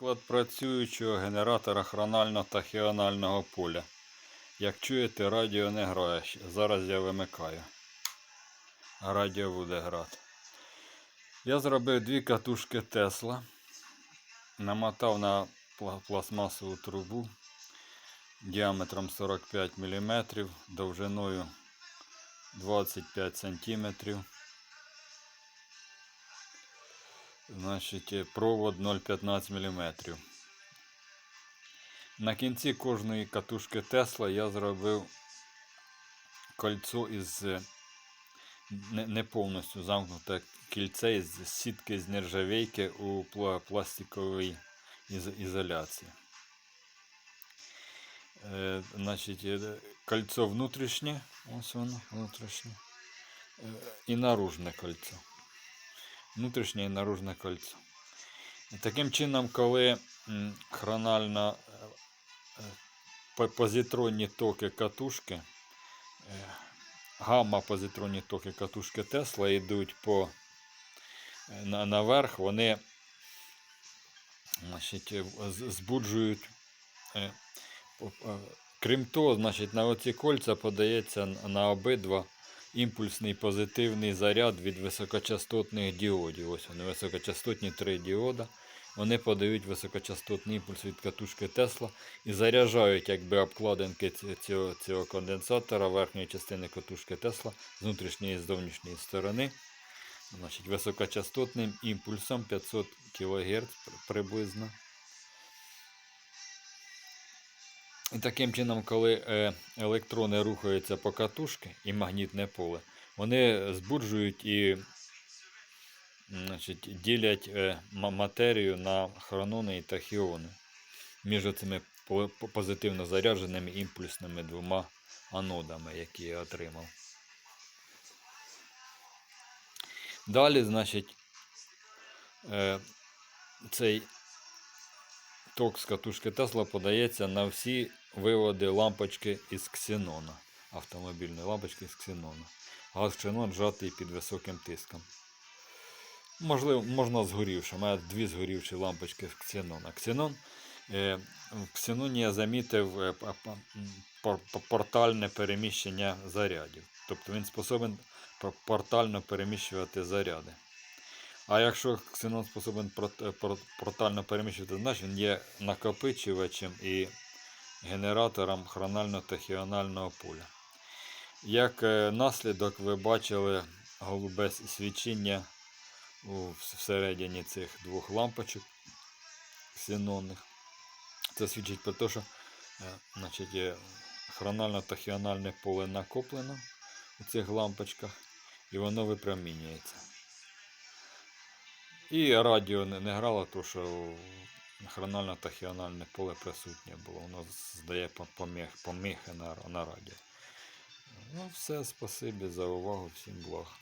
Приклад працюючого генератора хронально-тахіонального поля. Як чуєте, радіо не грає. Зараз я вимикаю. Радіо буде грати. Я зробив дві катушки Тесла. Намотав на пластмасову трубу діаметром 45 мм, довжиною 25 см. Значить, е, провод 0,15 мм. На кінці кожної катушки Тесла я зробив кольцо із е, не, повністю замкнуте кільце із сітки з нержавейки у пластиковій із- ізоляції. Е, значить, е, кольцо внутрішнє, ось воно внутрішнє, е, і наружне кольцо внутрішнє і наружне кольцо. І таким чином, коли хронально е, е, по- позитронні токи катушки, е, гамма-позитронні токи катушки Тесла йдуть по, на, наверх, вони значить, збуджують. Крім того, значить, на оці кольця подається на обидва імпульсний позитивний заряд від високочастотних діодів. Ось вони високочастотні три діода. Вони подають високочастотний імпульс від катушки Тесла і заряджають якби обкладинки цього, цього конденсатора верхньої частини катушки Тесла з внутрішньої і з зовнішньої сторони. Значить, високочастотним імпульсом 500 кГц приблизно. І таким чином, коли е, електрони рухаються по катушці і магнітне поле, вони збуджують і значить, ділять е, матерію на хронони і тахіони між цими по- по- позитивно зарядженими імпульсними двома анодами, які я отримав. Далі, значить, е, цей ток з катушки Тесла подається на всі виводи лампочки із ксенона. Автомобільної лампочки з ксенона. Газ ксенон зжатий під високим тиском. Можливо, можна згорівши. У дві згорівші лампочки з ксенона. Ксенон, е, в ксеноні я замітив е, портальне переміщення зарядів. Тобто він способен портально переміщувати заряди. А якщо ксенон способен е, пор- портально переміщувати, значить він є накопичувачем і генератором хронально-тахіонального поля. Як е, наслідок, ви бачили голубе свічіння всередині цих двох лампочок ксенонних. Це свідчить про те, що е, значить, е, хронально-тахіональне поле накоплено у цих лампочках і воно випромінюється. І радіо не, не грало, тому що хронально-тахіональне поле присутнє було. Воно здає по- поміх, поміхи на, на радіо. Ну, все, спасибі за увагу, всім благ.